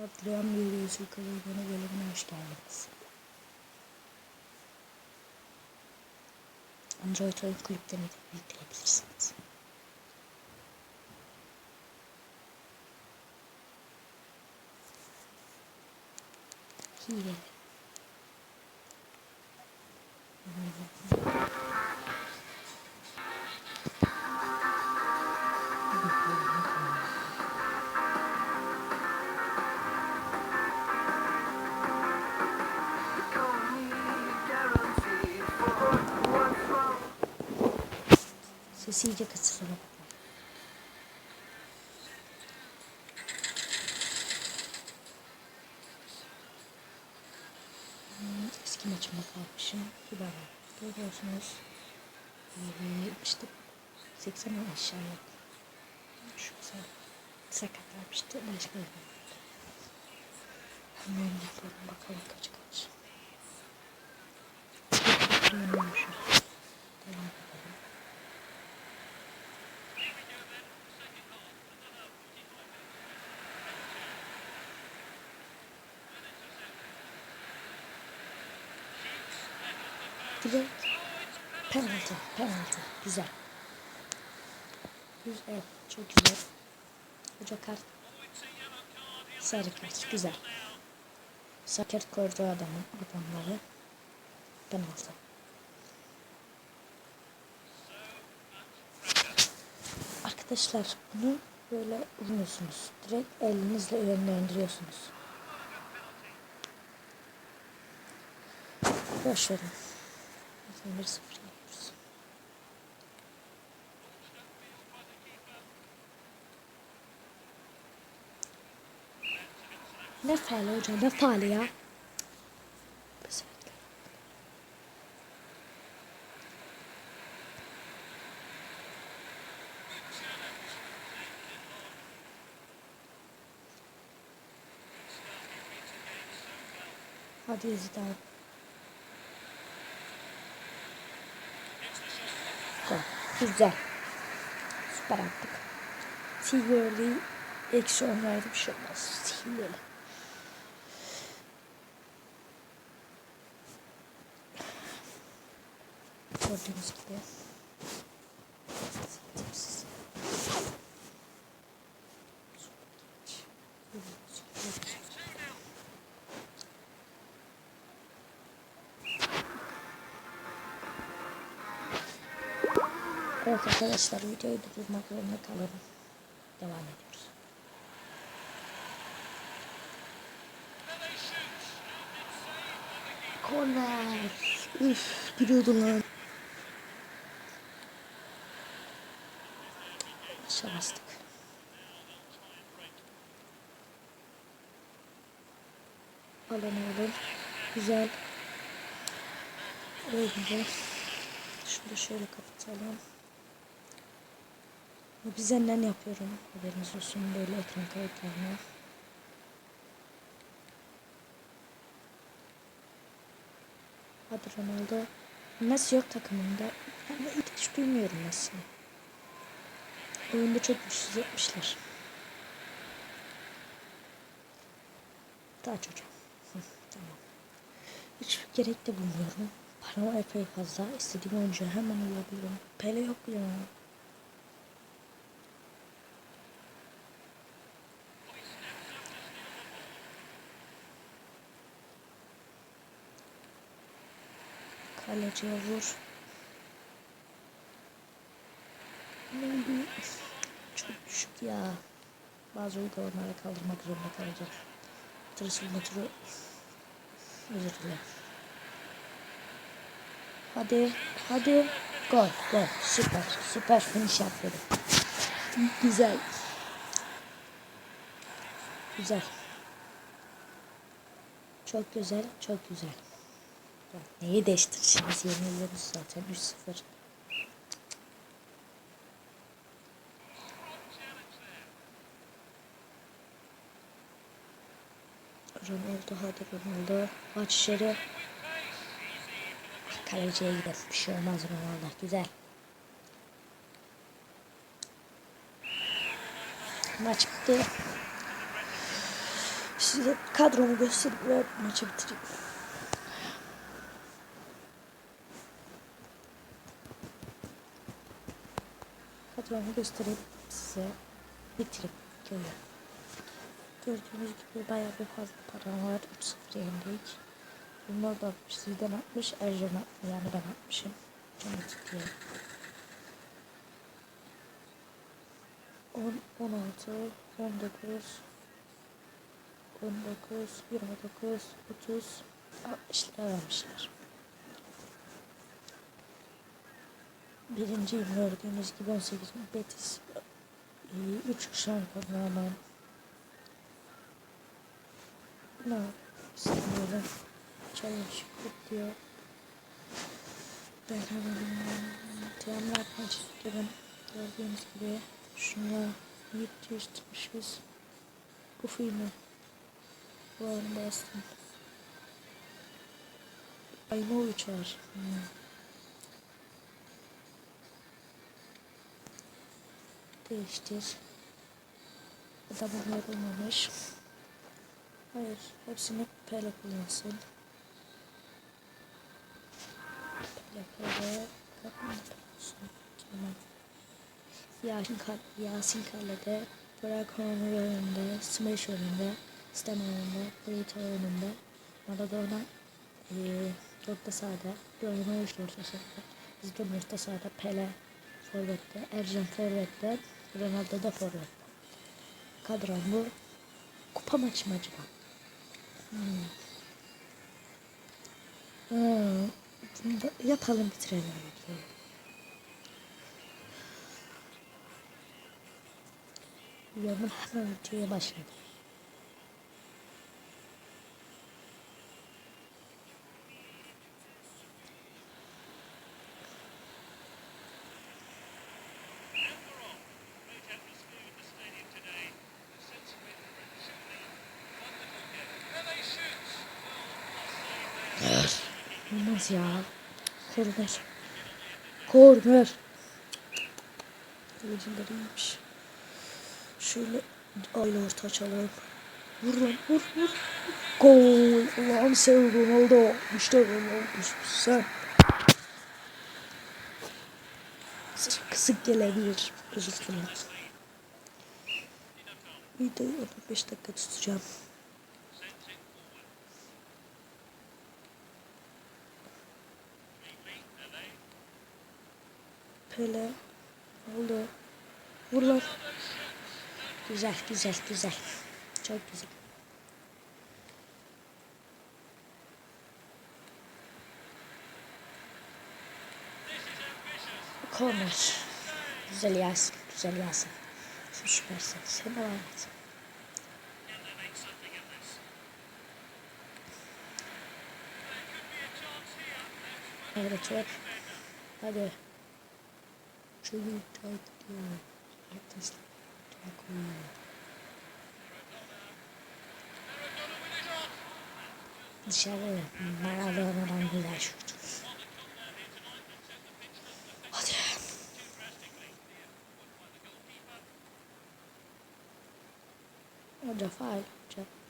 Adrian bir Yusuf Kılıbı'nın bölümüne hoş geldiniz. Android oyun kulüplerini de yükleyebilirsiniz. Hile. Sesi iyice kısılır. Hmm, Eski maçıma kalmışım. Bana. Görüyorsunuz. Ee, işte 80 aşağı yok. Şu güzel. Sakatlanmıştı. Başka bir Hemen yapalım bakalım kaç kaç. Yanılmışız. Devam edelim. Direkt penaltı, penaltı. Güzel. Güzel, çok güzel. Hoca kart. Sarı kart, güzel. Saket koydu adamın, adamları. Penaltı. Arkadaşlar bunu böyle vurmuyorsunuz. Direkt elinizle yönlendiriyorsunuz. Boş verin. Zaten 1-0 yeniyoruz. Ne faali hocam ne faali ya? Hadi Yazid abi. Gol. Güzel. Süper attık. Silverly eksi 10 verdi bir şey olmaz. Silverly. Gördüğünüz gibi. Evet arkadaşlar videoyu durdurmak zorunda kalırım. Devam ediyoruz. Korner. Üf giriyordu lan. Aşağı bastık. Alan alın. Güzel. Öyle. Şunu da şöyle kapatalım. Bizden yapıyorum. Haberiniz olsun böyle ekran kayıtlarına. Hadi Ronaldo. Messi yok takımında. Ama hiç duymuyorum Messi'yi. Oyunda çok güçsüz yapmışlar. Daha tamam. Hiç gerek de bulmuyorum. Param epey fazla. İstediğim oyuncuyu hemen alabilirim. Pele yok ya. Kaleciye vur. Çok düşük ya. Bazı uygulamalara kaldırmak zorunda kalacağım. Tırısıl metro. Özür dilerim. Hadi, hadi. Gol, gol. Süper, süper finish yapıyorum. Güzel. Güzel. Çok güzel, çok güzel. Neyi değiştireceğiz? Yeniliyoruz zaten 3-0. Ronaldo hadi Ronaldo. Aç içeri. Kaleciye gidelim. Bir şey olmaz Ronaldo. Güzel. Maç bitti. Size kadromu gösterip maçı bitireyim. Kadromu gösterip size bitirip geliyorum. Gördüğünüz gibi bayağı bir fazla param var. 3-0 yendik. Bunlar da. Zidane atmış. Ercan atmış. Yani ben atmışım. Canı tutuyor. 10, 16, 19, 19, 29, 30, 60 lira vermişler. Birinci gördüğünüz gibi 18 Betis 3 şampiyonluğa rağmen ne istemiyorum. Challenge diyor. Ben hemen teamler maçlarım gördüğünüz gibi şuna 700 tutmuşuz. Bu filmi bu arada bastım. Ayma uçar. Hmm. Değiştir. Adamın yorulmamış. Hayır, hepsini pele kullansın. Pele pele. Tamam. Yasin, Kal Yasin Kale'de, Burak Honor önünde, Smash önünde, Stem önünde, Brito önünde, Maradona e, orta sahada, İbrahimovic orta sahada, Zidane orta sahada, Pele forvette, Ercan forvette, Ronaldo da forvette. Kadron bu. Kupa maçı mı acaba? Hmm. Hmm. Da yapalım bitirelim. Yolun hemen videoya başladı. Olmaz ya. Korner. Korner. Legendary'ymiş. Şöyle aile orta açalım. Vur lan vur vur. Gol. Allah'ım sev Ronaldo. İşte Ronaldo. Sen. Kısık gelebilir. Özür dilerim. Videoyu 15 dakika tutacağım. Pele. Oldu. Vur lan. Güzel, güzel, güzel. Çok güzel. Korner. Güzel Yasin, güzel Yasin. Sen süpersin. Sen devam et. Evet, çok. Hadi. Çok iyi gidiyor. Arkadaşlar. Dışarı Maradona'dan güzel şut. Hadi. Hoca faal. Hoca.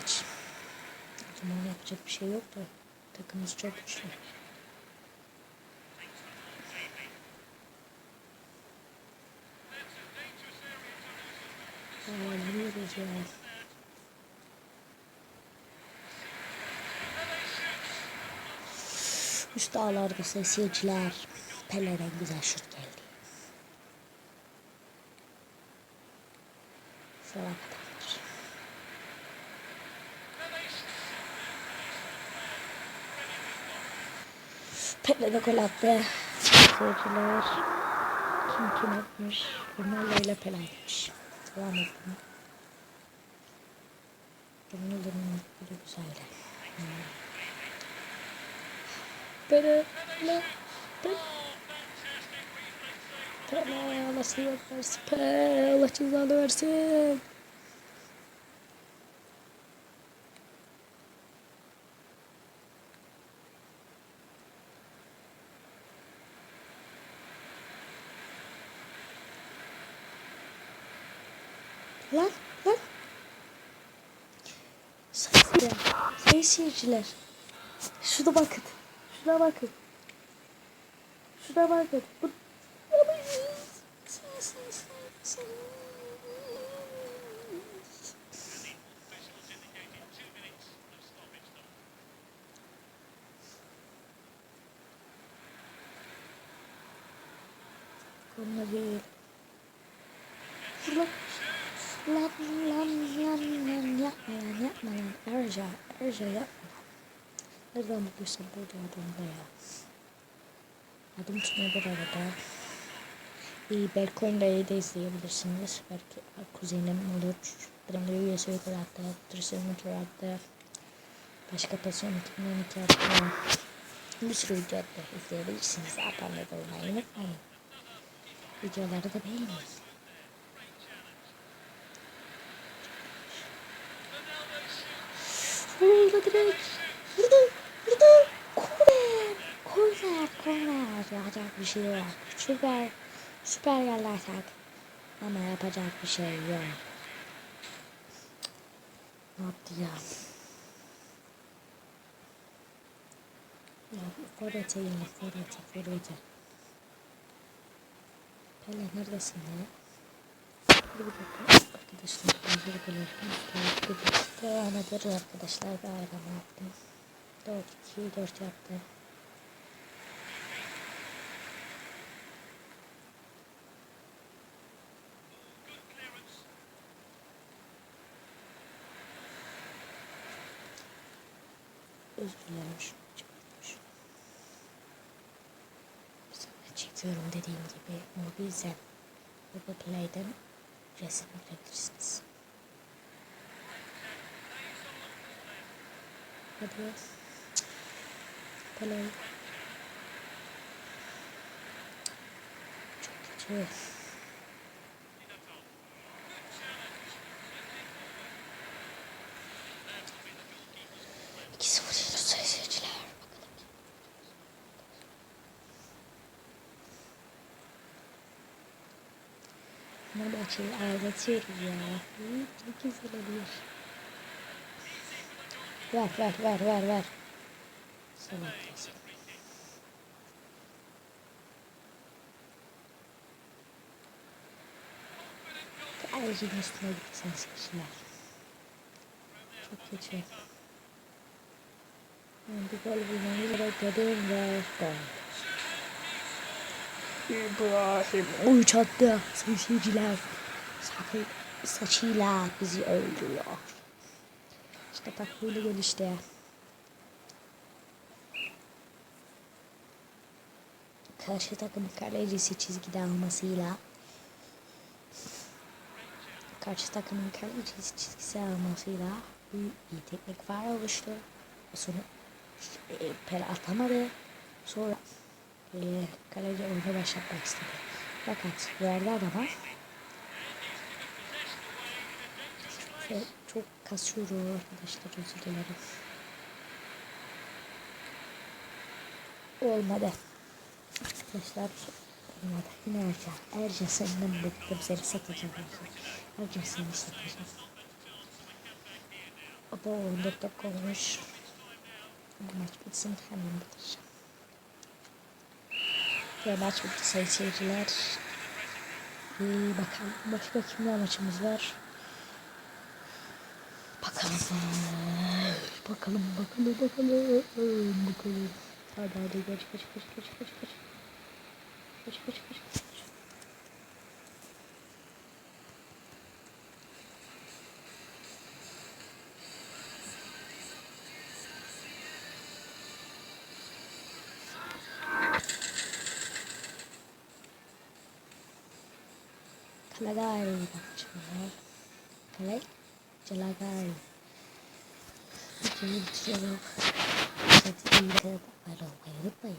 Taç. O zaman yapacak bir şey yok da takımımız çok güçlü. Aa, yürüyoruz ya. Üst dağlarda seyirciler. Pele'den güzel şut geldi. Sıra Pele de gol attı. Seyirciler. Kim kim atmış? Ronaldo ile Pele atmış. Devam ettim. Ronaldo'nun golü güzeldi. Pele, Pele, Pele. Pele, Allah seni versin. Pele, Allah cezanı versin. Lan lan. Sayın, sayın seyirciler. Şuna bakın. Şuna bakın. Şuna bakın. Bu... Konuda değil. Lan lan lan lan yapma lan yapma lan Erca Erca yapma. Nereden buluyorsan burada adamda ya. Adım Tuna bir arada. İyi belki oyundayı da izleyebilirsiniz. Belki kuzenim olur. Benim de üyesi yok hatta. Tristan hatta. Başka person 2012 hatta. Bir sürü video hatta izleyebilirsiniz. De olmayı unutmayın. Videoları da beğenin. Vurdu direkt. Vurdu. Vurdu. Korner. Korner. Korner. Yapacak bir şey yok. Süper. Süper yerlersek. Ama yapacak bir şey yok. Ne yaptı ya? Forvete yine forvete forvete. Neredesin ya? Bir dakika arkadaşlar özür dilerim. Devam ederiz arkadaşlar. Bir ayrama yaptım. 4 2 4 yaptı. Özür dilerim. Sana çekiyorum dediğim gibi mobilzen Google Play'den resim görebilirsiniz. Hadi. Play. Çok kötü. Bakalım. Fenerbahçe'yi ağlatıyoruz ya. Ne güzel oluyor. Ver ver ver ver ver. Olsun. Ayrıca üstüne gitsen seyirciler. Çok kötü. Yani bir gol bulmamız bekledim ve gol. İbrahim uç attı seyirciler. Sakın saçıyla bizi öldürüyor. İşte bak böyle gol işte. Karşı takım kalecisi çizgide almasıyla karşı takımın kalecisi çizgisi almasıyla iyi teknik var oluştu. Sonra e, pere atamadı. Sonra e, kaleci oyuna başlatmak istedi. Fakat verdi adama. Ve çok kasıyorum arkadaşlar özür dilerim. Olmadı. Arkadaşlar olmadı. Yine Ercan. Ercan senden bıktım seni satacağım. Ercan seni satacağım. O da 14 dakika olmuş. Bu maç bitsin hemen bitireceğim. Ve maç bitti sayın seyirciler. İyi bakalım. Başka kimler maçımız var? Bakalım. Bakalım bakalım bakalım. Bakalım. Hadi hadi geç geç geç geç geç geç. Geç geç geç geç. Kalagari bakacağım. Kalay. Calagari. Videoyu bitiriyorum. Hadi iyi de ayrılmayı unutmayın.